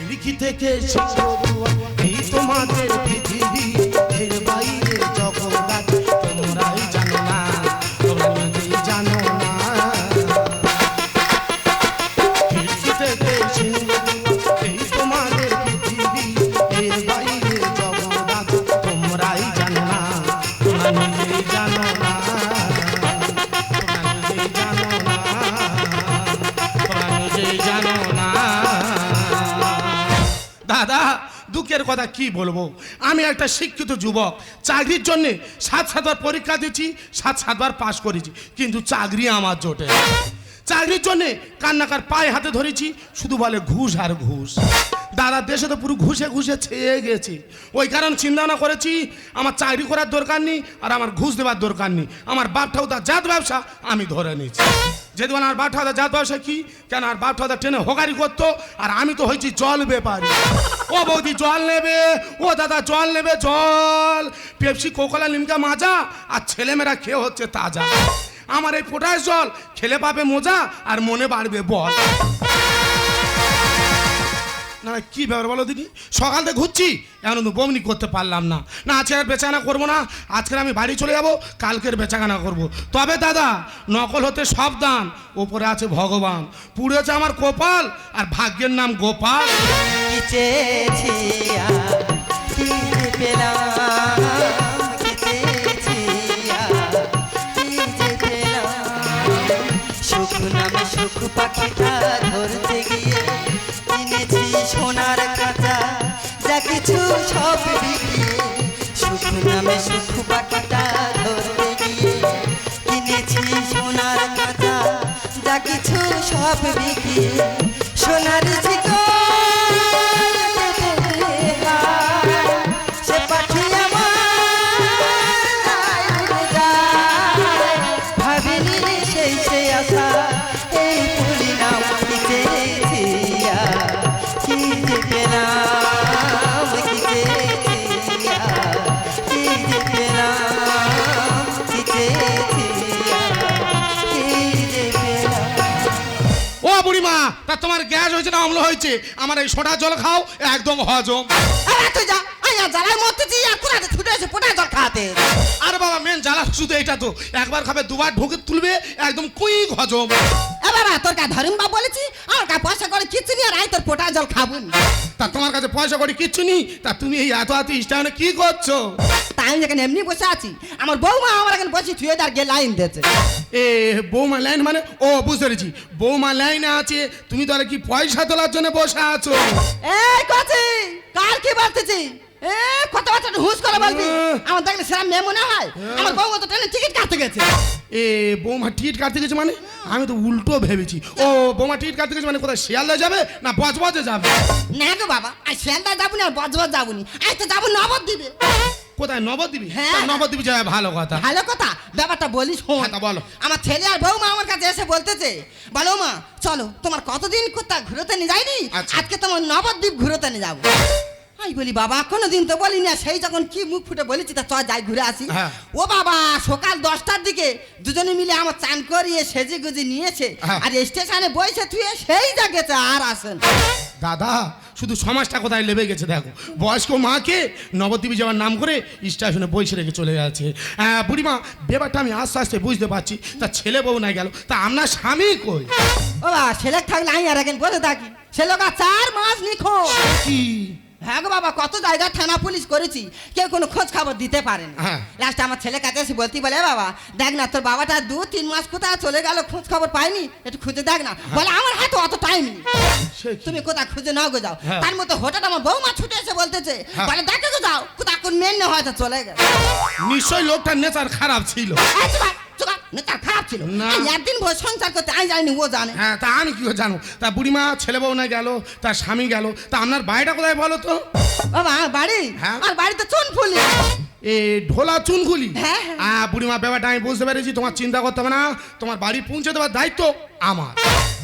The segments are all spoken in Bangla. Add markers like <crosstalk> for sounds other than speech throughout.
খিড়কি থেকে তোমাদের পৃথিবী বাইরে দুঃখের কথা কি বলব? আমি একটা শিক্ষিত যুবক, চাকরির জন্য সাত সাতবার পরীক্ষা দিচ্ছি সাত সাতবার পাশ করেছি, কিন্তু চাকরি আমার জোটে চাকরির জন্য কান্নাকার পায়ে হাতে ধরেছি, শুধু বলে ঘুষ আর ঘুষ। দাদা, দেশে তো পুরো ঘুষে ঘুষে ছেয়ে গেছে। ওই কারণ চিন্তা ভাবনা করেছি, আমার চাকরি করার দরকার নেই আর আমার ঘুষ দেওয়ার দরকার নেই। আমার বাপ ঠাকুর জাত ব্যবসা আমি ধরে নিচ্ছি যেহেতু আমার বাপঠাদা জাত ব্যবসা কি? কেন আর বাপঠাদা ট্রেনে হোগারি করতো? আর আমি তো হয়েছি জল ব্যাপারি। ও বৌদি, জল নেবে। ও দাদা, জল নেবে, জল। পেপসি, কোকলা লিমকা মাজা, আর ছেলেমেয়েরা খেয়ে হচ্ছে তাজা। আমার এই ফোটায় জল খেলে পাবে মোজা আর মনে বাড়বে বল। না কি ব্যাপার বলো দিদি সকাল থেকে ঘুরছি, এখন বমনি করতে পারলাম না। না, আজকে আর বেচাকেনা করব না, আজকে আমি বাড়ি চলে যাব, কালকের বেচাকেনা করব। তবে দাদা, নকল হতে সাবধান, ওপরে আছে ভগবান। পুড়েছে আমার কপাল আর ভাগ্যের নাম গোপাল। সুখ সুখ পাখিটা ধরতে গিয়ে সব বিকিয়ে হয়েছে আমার এই সোডা জল খাও একদম হজম। আরে তুই যা জ্বালায় মরতেছি আর কুড়াতে ছুটে এসে পোটা জল খাতে আর বাবা মেন জ্বালা শুধু এটা তো একবার খাবে দুবার ঢুকে তুলবে একদম কুইক হজম। তোর কা ধরিম বা বলেছি আমার কা পয়সা করে কিচ্ছু নিয়ে আর তোর পোটা জল খাবুন তা তোমার কাছে পয়সা করে কিচ্ছু নেই? তা তুমি এই এত এত স্টাইনে কি করছ? আমি যেখানে এমনি বসে আছি আমার বৌমা আমার এখানে বসে থুয়ে তার গে লাইন দিয়েছে। এ বৌমা লাইন মানে? ও বুঝতে পেরেছি। বৌমা লাইনে আছে তুমি তাহলে কি পয়সা তোলার জন্য বসে আছো? এই কচি কার কি বলতেছি? এ কত বছর হুঁশ করে বলবি? আমার দেখলে সেরা মেয়ে মনে হয়। আমার বৌমা তো ট্রেনে টিকিট কাটতে গেছে। এ বৌমা টিট কাটতে গেছে মানে? আমি তো উল্টো ভেবেছি। ও বৌমা টিট কাটতে গেছে মানে কোথায় শিয়ালদা যাবে না বজবজে যাবে? না গো বাবা আর শিয়ালদা যাবনি আর বজবজ যাবনি আই তো যাব নবদ্বীপে কোথায় নবদ্বীপ হ্যাঁ। নবদ্বীপ যাবে ভালো কথা ভালো কথা ব্যাপারটা বলিস শোন হ্যাঁ, তা বলো। আমার ছেলে আর বৌমা আমার কাছে এসে বলতেছে বলো মা চলো তোমার কতদিন কোথাও ঘুরোতে নিয়ে যাইনি আচ্ছা। আজকে তোমার নবদ্বীপ ঘুরোতে নিয়ে যাব আমি বলি বাবা কোনোদিন তো বলি না সেই যখন কি মুখ ফুটে বলেছি তা চ যাই ঘুরে আসি। হ্যাঁ। ও বাবা সকাল দশটার দিকে দুজনে মিলে আমার চান করিয়ে সেজে গুজে নিয়েছে। হ্যাঁ। আর স্টেশনে বসে থুয়ে সেই জায়গাতে আর আসেন দাদা শুধু সমাজটা কোথায় লেবে গেছে দেখো। বয়স্ক মাকে নবদ্বীপে যাওয়ার নাম করে স্টেশনে বসে রেখে চলে যাচ্ছে হ্যাঁ বুড়িমা ব্যাপারটা আমি আস্তে আস্তে বুঝতে পারছি। তা ছেলে বউ না গেল তা আপনার স্বামী কই? ও ছেলে থাকলে আমি আর এখন বসে থাকি। ছেলে চার মাস নিখোঁজ। কি? হ্যাঁ গো বাবা কত জায়গায় থানা পুলিশ করেছি কেউ কোনো খোঁজ খবর দিতে পারে না হ্যাঁ। আমার ছেলে কাছে এসে বলতে বলে বাবা দেখ না তোর বাবাটা দু তিন মাস কোথায় চলে গেল খোঁজ খবর পাইনি একটু খুঁজে দেখ না। বলে আমার হাতে অত টাইম নেই। তুমি কোথায় খুঁজে নাও গো যাও। হ্যাঁ। তার মতো হঠাৎ আমার বৌমা ছুটে এসে বলতেছে হ্যাঁ। বলে দেখে গো যাও কোথায় কোন মেন হয়তো চলে গেছে। নিশ্চয়ই লোকটার নেচার খারাপ ছিল। এই চুপ কর, চুপ কর, নেতার খারাপ ছিল না। এই একদিন ভোর সংসার করতে আমি জানি ও জানে হ্যাঁ তা আমি কি করে জানো তা বুড়িমা ছেলে বউ না গেল তার স্বামী গেল তা আপনার বাড়িটা কোথায় বলো তো বাবা আমার বাড়ি হ্যাঁ। আর বাড়িতে চুন ফুলি এ ঢোলা চুনগুলি হ্যাঁ, হ্যাঁ। হ্যাঁ বুড়িমা ব্যাপারটা আমি বুঝতে পেরেছি তোমার চিন্তা করতে হবে না তোমার বাড়ি পৌঁছে দেওয়ার দায়িত্ব আমার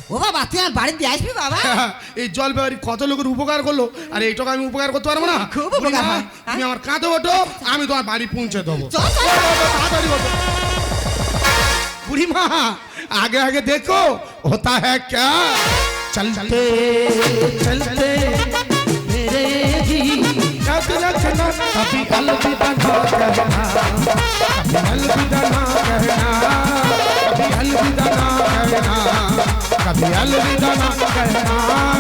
ও বাবা তুই আমার বাড়ি দিয়ে আসবি বাবা <laughs> এই জল ব্যবহারী কত লোকের উপকার করল আর এইটাকে আমি উপকার করতে পারব না খুব উপকার বুড়িমা, হয়। তুমি আমার কাঁধে ওঠো আমি তোমার বাড়ি পৌঁছে দেবো চল, চল, চল। তাড়াতাড়ি ওঠো। बुरी माँ, आगे आगे देखो, होता है क्या? चलते चलते, मेरे जी। कभी अलविदा ना कभी अलविदा करना कभी अलविदा ना कहना, कभी अलविदा ना कहना।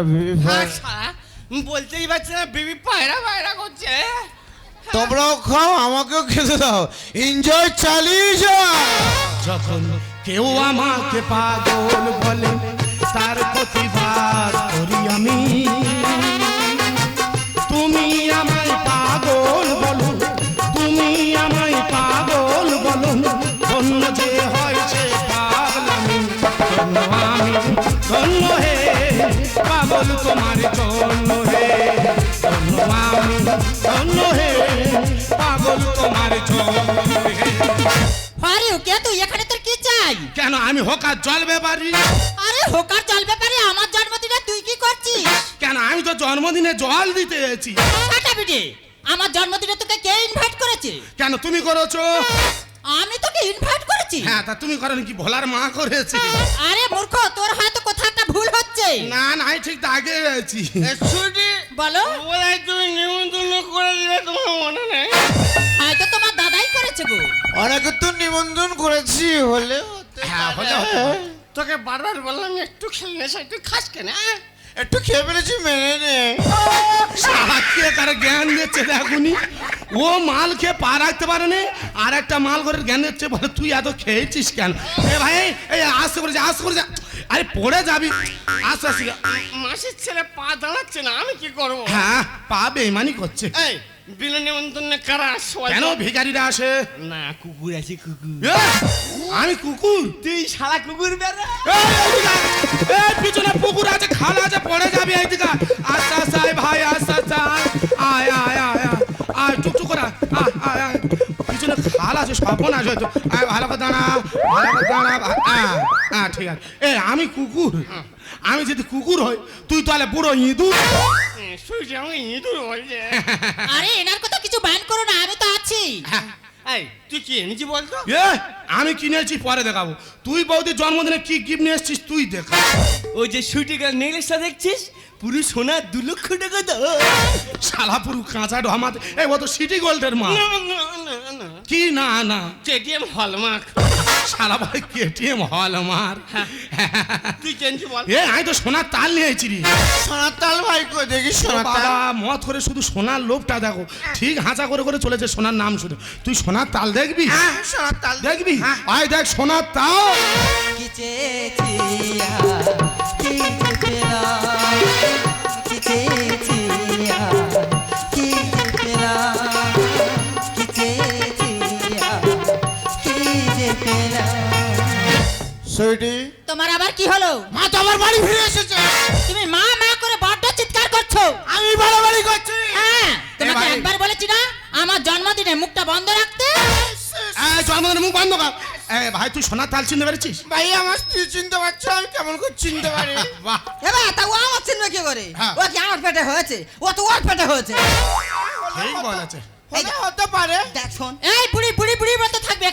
পায়রা পায়রা। বিবি পায়রা বলতেই পারছি না বিবি পায়রা পায়রা করছে তোমরাও খাও আমাকেও খেতে দাও। এনজয় চালিয়ে যা। যখন কেউ আমাকে পাগল বলে তার প্রতিবাদ তোমার জন্য হে ধন্য আমি ধন্য হে পাগল তোমার জন্য হে। আরে কে তুই এখানে তোর কি চাই? কেন আমি হোকার জল ব্যাপারি? আরে হোকার জল ব্যাপারে আমার জন্মদিনে তুই কি করছিস? কেন আমি তো জন্মদিনে জল দিতে এসেছি। টাটা বিটে আমার জন্মদিনে তোকে কে ইনভাইট করেছে? কেন তুমি করেছ? আমি তোকে ইনভাইট করেছি। হ্যাঁ তা তুমি করেন কি ভোলার মা করেছে? আরে মূর্খ তোর হয়তো কোথাও একটা ভুল হচ্ছে না না আমি ঠিক আগে গেছি ছুটি। বলো। বলাই তুমি নিমন্ত্রণ করে দিলে তোমার মনে নেই। হয়তো তোমার দাদাই করেছে গো। অনেকে তো নিমন্ত্রণ করেছি হলে হ্যাঁ হলে তোকে বারবার বললাম একটু খেলে নেশা তুই খাস কেন? একটু খেয়ে ফেলেছি মেনে নে। কে কারে জ্ঞান দিচ্ছে দেখুনি ও মাল খেয়ে পা রাখতে পারে না আর একটা মাল করে জ্ঞান দিচ্ছে বলে তুই এত খেয়েছিস কেন? এ ভাই এই আস্তে করে যা আস্তে করে যা। আরে পড়ে যাবি আস্তে যা। মাসির ছেলে পা দাঁড়াচ্ছে না আমি কি করব হ্যাঁ পা বেমানি করছে এই বিনা নিমন্ত্রণে কারা কেন ভিখারিরা আসে না কুকুর আছে কুকুর আমি কুকুর তুই শালা কুকুর বেড়া এই, পিছনে পুকুর আছে খাল আছে পড়ে যাবি এইদিকে। আস্তে আস্তে ভাই আস্তে আস্তে আয় আয় আয় আয় আয় আয় টুকটুক করে আয়, আয় আয় পিছনে আছে সর্বনাশ ভালো করে দাঁড়া ভালো ভা- আয়, আয় ঠিক আছে। এ আমি কুকুর। আমি যদি কুকুর হই তুই তাহলে বুড়ো ইঁদুর। শুয়েছি আমাকে ইঁদুর বলছে আরে এনার কথা কিছু বান করো না আমি তো আছি। এই তুই কি এনেছি বলতো? এ আমি কিনেছি পরে দেখাবো। তুই বৌদির জন্মদিনে কি গিফট নিয়ে এসছিস তুই দেখা। ওই যে সুইটিকার নেকলেসটা দেখছিস? পুরো সোনা দু লক্ষ টাকা দাও। শালা পুরু কাঁচা ঢমাতে এই ও তো সিটি গোল্ডের মা। না না না না কি না না। KTM hallmark. শালা ভাই কেটিএম হল আমার তুই কেনছি বল? এ আমি তো সোনার তাল নিয়েছি রে। সোনার তাল ভাই কই? দেখি সোনার তাল। বাবা মত করে শুধু সোনার লোভটা দেখো। ঠিক হাঁচা করে করে চলেছে সোনার নাম শুধু তুই সোনার তাল দেখবি? হ্যাঁ সোনার তাল দেখবি। আয় দেখ সোনার তাল। কি চেয়েছি তোমার আবার কি হলো? মা তো আমার বাড়ি ফিরে এসেছে। তুমি মা মা করে বড্ড চিৎকার করছ। আমি বাড়াবাড়ি করছি। হ্যাঁ তোমাকে একবার বলেছি না আমার জন্মদিনে মুখটা বন্ধ রাখতে। এই জন্মদিনের মুখ বন্ধ কর। এ ভাই তুই সোনার তাল চিনতে পেরেছিস? ভাই আমার স্ত্রী চিনতে পারছ আমি কেমন করে চিনতে পারি? <laughs> বাহ। এবার তা ও আমার চিনবে কি করে? হ্যাঁ। ও কি আমার পেটে হয়েছে? ও তো ওর পেটে হয়েছে। ঠিক বলেছে হতে পারে। দেখ শোন। এই বুড়ি বুড়ি বুড়ির মতো থাকবে।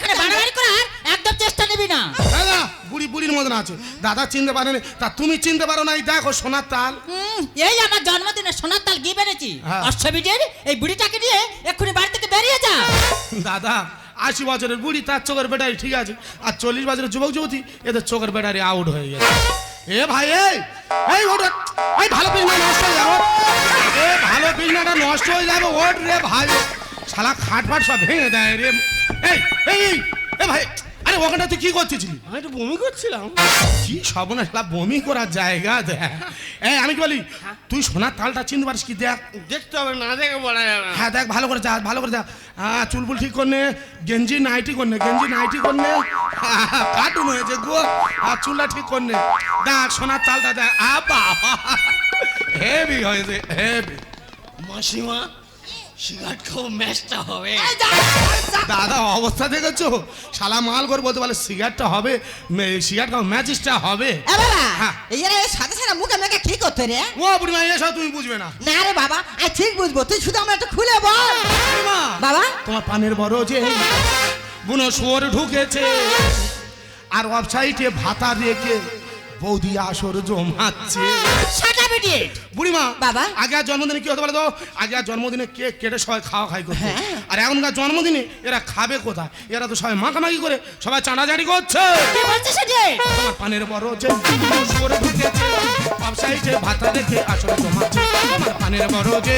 মতন আছে। দাদা চিনতে পারেনি। তা তুমি চিনতে পারো না এই দেখো সোনার তাল। এই আমার জন্মদিনে সোনার তাল গিয়ে বেড়েছি? হ্যাঁ। এই বুড়িটাকে নিয়ে এক্ষুনি বাড়ি থেকে বেরিয়ে যা। দাদা আশি বছরের বুড়ি তার চোখের ব্যাটারি ঠিক আছে। আর চল্লিশ বছরের যুবক যুবতী এদের চোখের ব্যাটারি আউট হয়ে গেছে। এ ভাই এই এই। এই ভালো পিছনা নষ্ট হয়ে যাব এ ভালো পিছনাটা নষ্ট হয়ে যাবে ওঠ রে ভাই। শালা খাট ফাট সব ভেঙে দেয় রে। এই এই, এ ভাই আরে ওখানটা তুই কি করতেছিলি? আমি একটু বমি করছিলাম। কি সর্বনাশ শালা বমি করার জায়গা দেখ এই আমি কি বলি তুই সোনার তালটা চিনতে পারিস কি? দেখ। দেখতে হবে না দেখে বলা যাবে হ্যাঁ দেখ ভালো করে যা ভালো করে যা। হ্যাঁ চুলবুল ঠিক করনে গেঞ্জি নাইটি করনে গেঞ্জি নাইটি করনে। <laughs> কার্টুন হয়েছে গো। আর চুলটা ঠিক করনে। দেখ সোনার তালটা দেখ। আ বাবা। হেভি হয়েছে হেভি মাসিমা সিগারেট খাব ম্যাচটা হবে। দাদা অবস্থা দেখেছ? শালা মাল করে বলতে বলে সিগারেটটা হবে সিগারেট খাও ম্যাচিসটা হবে। হ্যাঁ। সাথে সাথে মুখে মেখে কি করতে রে? ও বুড়িমা এসব তুমি বুঝবে না। না রে বাবা আমি ঠিক বুঝব। তুই শুধু আমরা একটু খুলে বল। বাবা। তোমার পানের বড় যে বুনো শুয়োর ঢুকেছে। আর ওয়েবসাইটে ভাতা রেখে বৌদি আসর জমাচ্ছে। ইডিয়েট বুড়িমা বাবা। আগে আর জন্মদিনে কি হতে বলে তো? আগে আর জন্মদিনে কেক কেটে সবাই খাওয়া খাই করতো। হ্যাঁ। আর এখনকার জন্মদিনে এরা খাবে কোথায়? এরা তো সবাই মাখামাখি করে সবাই চাঁড়াচাড়ি করছে। পানের বড় যে? শুয়োর ঢুকেছে ওয়েবসাইটে ভাতা রেখে আসর জমাচ্ছে। পানের বড় যে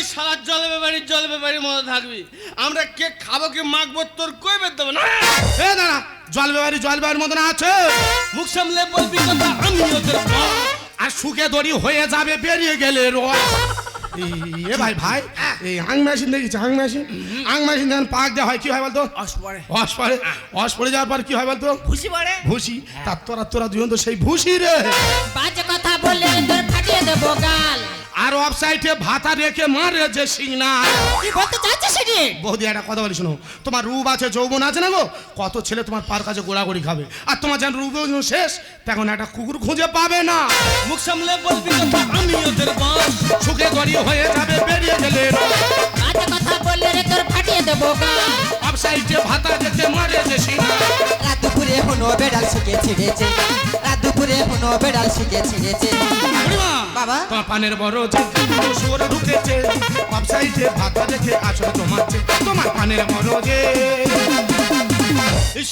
এই সারা জল ব্যাপারী জল ব্যাপারীর মতো থাকবি। আমরা কে খাব কি মাখবো তোর কই বের দেবো? না! এ দাঁড়া জল ব্যবহারী জল ব্যবহারের মতন আছে? মুখ সামলে বলবি কথা আমি ওদের আর সুখে দড়ি হয়ে যাবে বেরিয়ে গেলে রয়। এ ভাই ভাই এই আং মেশিন দেখেছি আং মেশিন? আং মেশিন যখন পাক দেওয়া হয় কি হয় বলতো? অস পড়ে। অস পড়ে যাওয়ার পর কি হয় বলতো? খুশি পড়ে। ভুসি। তার তোরা তোরা দুজন তো সেই ভুসি রে। বাজে কথা বললে তোর ফাটিয়ে দেবো গাল। আর ওয়েবসাইটে ভাতা রেখে মারে যে সিং না কি বলতে চাচ্ছিস ইডিয়েট বৌদি একটা কথা বলি শোনো। তোমার রূপ আছে যৌবন আছে না গো? কত ছেলে তোমার পার কাছে গোড়াগড়ি খাবে। আর তোমার যেন রূপ শেষ তখন একটা কুকুর খুঁজে পাবে না। মুখ সামলে বলবি কথা আমি ওদের বস। সুখে দড়ি হয়ে যাবে বেরিয়ে গেলে বাজে কথা বললে রে তোর ফাটিয়ে দেবো গাল ওয়েবসাইটে ভাতা রেখে মারে যে সিগনাল রাত দুপুরে হনো বেড়াল শিখে ছিঁড়েছে রাত দুপুরে হনো বেড়াল শিখে ছিঁড়েছে বাবা। তোমার পানের বড় যে ঢুকেছে ওয়েবসাইটে ভাতা রেখে আসলে জমাচ্ছে তোমার পানের বড় যে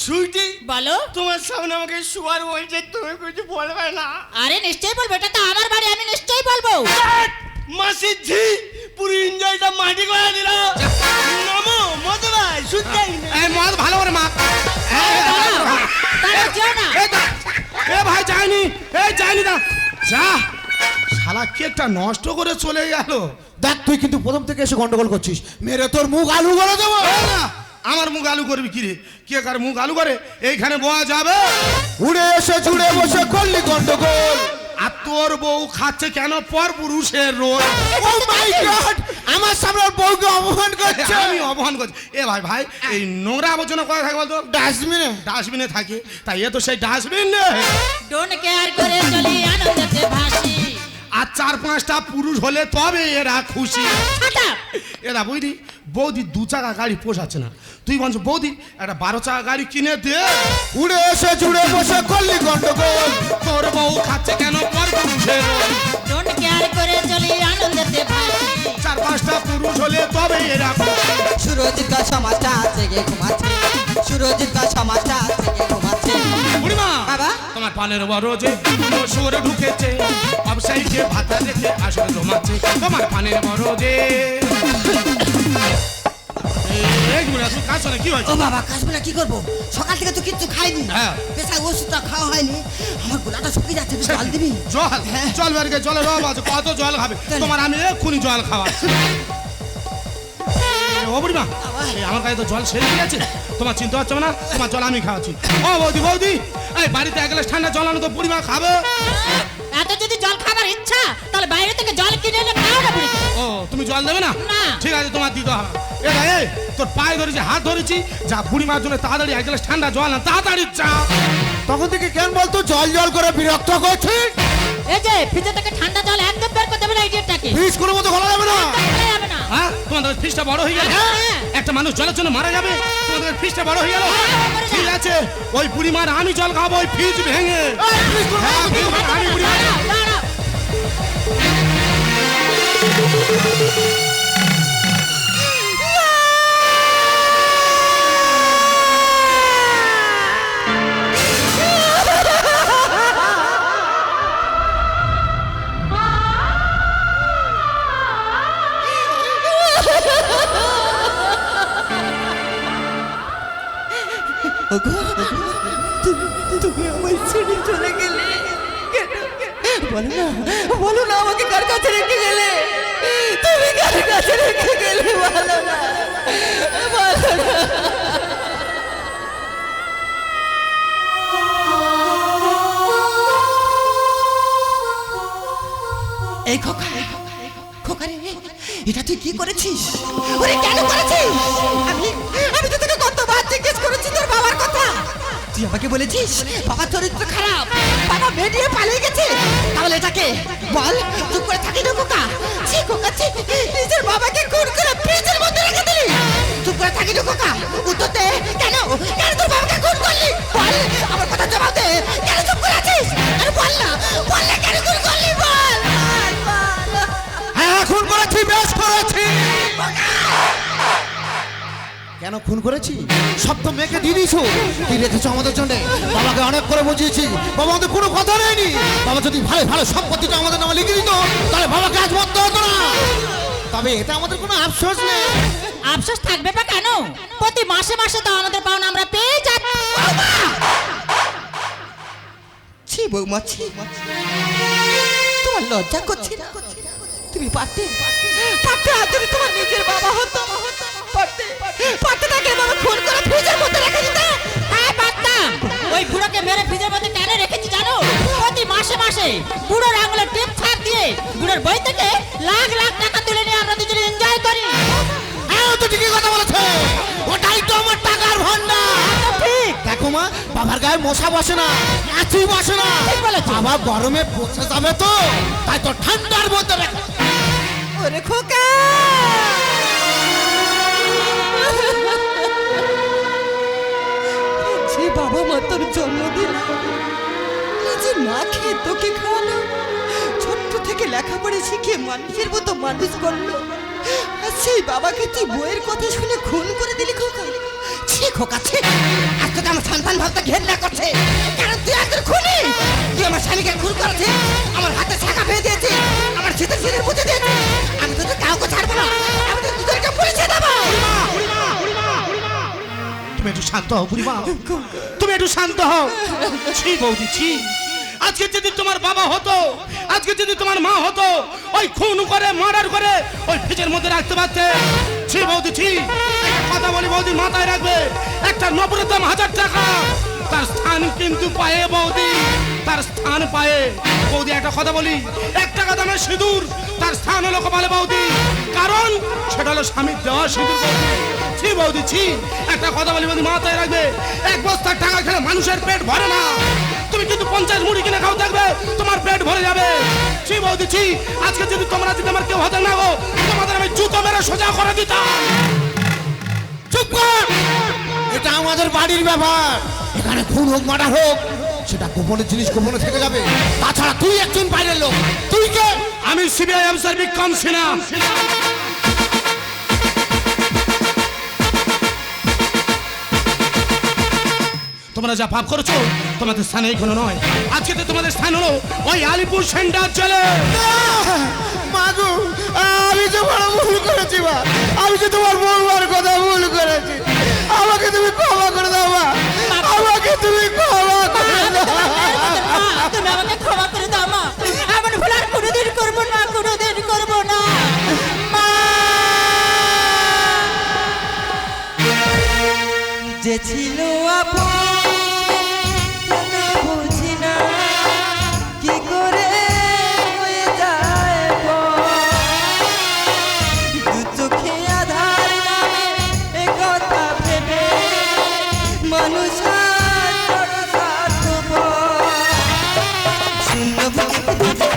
সুইটি বলো। তোমার সামনে আমাকে শুয়ার বলছে তুমি কিছু বলবে না। আরে নিশ্চয়ই বলব এটা তো আমার বাড়ি আমি নিশ্চয়ই বলব। মাসির ঝি পুরো এনজয়টা মাটি করে দিল। নমো মত ভাই শুনতে এই মদ ভালো করে মা এ ভাই যায়নি। এই যায়নি না যা। শালা কেকটা নষ্ট করে চলে গেল? দেখ তুই কিন্তু প্রথম থেকে এসে গন্ডগোল করছিস। মেরে তোর মুখ আলু করে দেবো। আমার মুখ আলু করবি কি রে? কে কার মুখ আলু করে? এইখানে বয়া যাবে? উড়ে এসে জুড়ে বসে করলি গন্ডগোল। আর তোর বউ খাচ্ছে কেন? পর পুরুষের রোল। ও মাই গড আমার সামনে ওর বউকে অপমান করছে। আমি অপমান করছি। এ ভাই ভাই এই নোংরা আবর্জনা কোথায় থাকে বলতো? ডাস্টবিনে ডাস্টবিনে থাকে। তাই এ তো সেই ডাস্টবিন ডোন্ট কেয়ার করে চলি আনন্দেতে ভাসি। আর চার পাঁচটা পুরুষ হলে তবে এরা খুশি। এরা বুঝলি বৌদি দু চাকা গাড়ি পোষাচ্ছে না। তুই বলছো বৌদি একটা বারো চাকা গাড়ি কিনে দে। উড়ে এসে জুড়ে বসে করলি গন্ডগোল। তোর বউ খাচ্ছে কেন পর পুরুষের করে চলি আনন্দেতে চার পাঁচটা পুরুষ হলে তবে এরা সুরজিৎ কা সমাজটা জেগে ঘুমাচ্ছে? সুরজিৎ কা সমাজটা জেগে ঘুমাচ্ছে? বাবা? তোমার পানের বড় যে সুর ঢুকেছে অবসাইকে ভাতা রেখে আসলে জমাচ্ছে তোমার পানের যে হয়েছে? ও বাবা কি করব? সকাল থেকে তো কিচ্ছু খাইনি। হ্যাঁ। পেশায় ওষুধটা খাওয়া হয়নি। আমার গোলাটা শুকিয়ে যাচ্ছে তুই জল দিবি? জল? হ্যাঁ। জল বেরকে জলের অভাব আছে কত জল খাবে। তোমার আমি এক্ষুনি জল খাওয়া ও বুড়িমা এই আমার কাছে তো জল শেষ হয়ে গেছে। তোমার চিন্তা হচ্ছে না? তোমার জল আমি খাওয়াচ্ছি। ও বৌদি বৌদি এই বাড়িতে এক গ্লাস ঠান্ডা জল আনো তো বুড়িমা খাবে? এত যদি জল খাবার ইচ্ছা তাহলে বাইরে থেকে জল কিনে এনে খাও না ও তুমি জল দেবে না। ঠিক আছে তোমার দিতে হবে। এ ভাই তোর পায়ে ধরেছি হাত ধরেছি যা বুড়িমার জন্য তাড়াতাড়ি এক গ্লাস ঠান্ডা জল না তাড়াতাড়ি চা। তখন থেকে কেন বলতো জল জল করে বিরক্ত করছিস এই যে ফ্রিজে থেকে ঠান্ডা জল একদম বের করে দেবে না ইডিয়েটটাকে ফ্রিজ কোনো মতো খোলা যাবে না। হ্যাঁ? তোমাদের ফিসটা বড় হয়ে গেল। হ্যাঁ। একটা মানুষ জলের জন্য মারা যাবে। তোমাদের ফিসটা বড় হয়ে গেল। হ্যাঁ, ঠিক আছে। ওই বুড়িমার আমি জল খাব ওই ফ্রিজ ভেঙে। হ্যাঁ, আমি বুড়িমার খোকা এটা তুই কি করেছিস? ওরে কেন করেছিস? আমি আমি তো তোকে কতবার জিজ্ঞেস করেছি তোর বাবার কথা। তুই আমাকে বলেছিস, বাবার চরিত্র খারাপ, বাবা বেরিয়ে পালিয়ে গেছে। তাহলে এটাকে বল, চুপ করে থাকি না ছি খোকা, ছি। নিজের বাবাকে খুন করে ফ্রিজের মধ্যে রেখে দিলি। চুপ করে থাকি না খোকা। উত্তর দে, কেন? কেন তোর বাবাকে খুন করলি? বল, আমার কথা জবাব দে। কেন চুপ করে আছিস? আরে বল না বল না, কেন খুন করলি? বল। হ্যাঁ খুন করেছি বেশ করেছি। কেন খুন করেছি? সব তো মেয়েকে দিয়ে দিয়েছ। তুই রেখেছো আমাদের জন্য? বাবাকে অনেক করে বুঝিয়েছি। বাবা আমাদের কোনো কথা নেয়নি বাবা যদি ভালো ভালো সম্পত্তিটা আমাদের নামে লিখে দিত তাহলে বাবাকে আজ মরতে হতো না। তবে এটা আমাদের কোনো আফসোস নেই। আফসোস থাকবে বা কেন? প্রতি মাসে মাসে তো আমাদের পাওনা আমরা পেয়ে যাচ্ছি। ছি বৌমা ছি। তোমার লজ্জা করছে না। তুমি পারতে পারতে আর যদি তোমার নিজের বাবা হতো পারতে পারতে তাকে এভাবে খুন করে ফ্রিজের মধ্যে রেখে দিতে? হ্যাঁ পারতাম। ওই বুড়োকে মেরে ফ্রিজের মধ্যে কেন রেখেছি জানো? প্রতি মাসে মাসে বুড়োর আঙুলে টিপ ছাড় দিয়ে বুড়োর বই থেকে লাখ লাখ টাকা তুলে নিয়ে আমরা দুজনে এনজয় করি। হ্যাঁ তো ঠিকই কথা বলেছে। ওটাই তো আমার টাকার ভান্ডার ঠিক। দেখো মা বাবার গায়ে মশা বসে না এতই বসে না। ঠিক বলেছ। বাবা গরমে পচে যাবে তো তাই তো ঠান্ডার মধ্যে রেখে ওরে খোকা! বাবা মা তোর জন্ম নিজে না খেয়ে তোকে খাওয়ালো, ছোট্ট থেকে লেখাপড়া শিখিয়ে মানুষের মতো মানুষ করল, আর সেই বাবাকে তুই বইয়ের কথা শুনে খুন করে দিলি খোকা। ছি খোকা, ছি! আজ তোকে আমার সন্তান ভাবতে ঘেন্না করছে। কারণ তুই একজন খুনি! তুই আমার স্বামীকে খুন করেছে আমার হাতে ছাকা পেয়ে দিয়েছে একটু শান্ত হও বুড়িমা তুমি একটু শান্ত হও। ছি বৌদি ছি। আজকে যদি তোমার বাবা হতো আজকে যদি তোমার মা হতো ওই খুন করে মার্ডার করে ওই ফ্রিজের মধ্যে রাখতে পারতে। ছি বৌদি ছি। কথা বলি বৌদি মাথায় রাখবে। একটা নবরের দাম হাজার টাকা। তার স্থান কিন্তু পায়ে বৌদি। তার স্থান পায়ে। বৌদি একটা কথা বলি এক টাকা দামের সিঁদুর তার স্থান হলো কপালে বৌদি। কারণ সেটা হলো স্বামীর দেওয়া সিঁদুর বৌদি। ছি বৌদি ছি। একটা কথা বলি বৌদি মাথায় রাখবে। এক বস্তার টাকা খেলে মানুষের পেট ভরে না। তুমি কিন্তু পঞ্চাশ মুড়ি কিনে খাও দেখবে তোমার পেট ভরে যাবে। ছি বৌদি ছি। আজকে যদি তোমরা যদি আমার কেউ হতে না গো তোমাদের আমি জুতো মেরে সোজা করে দিতাম। চুপ কর। এটা আমাদের বাড়ির ব্যাপার। এখানে খুন হোক মার্ডার হোক সেটা গোপনের জিনিস গোপনে থেকে যাবে। তাছাড়া তুই একজন বাইরের লোক। তুই কে? আমি সিবিআই অফিসার বিক্রম সিনহা। তোমরা যা পাপ করেছ তোমাদের স্থান এইখানে নয়। আজকে তো তোমাদের স্থান হলো ওই আলিপুর সেন্টার চলে মাগু আমি তো বড় ভুল করেছি মা। আমি তো তোমার বৌমার কথা ভুল করেছি। আমাকে তুমি ক্ষমা করে দাও মা। আমাকে তুমি ক্ষমা করে দাও। মা, তুমি আমাকে ক্ষমা করে দাও মা। এমন ভুল আর কোনোদিন করব না কোনোদিন করব না। যে ছিল আপন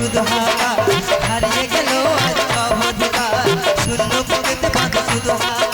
শুধু হাওয়া হারিয়ে গেল আজ অধিকার শূন্য বুকেতে বাঁধা শুধু হাওয়া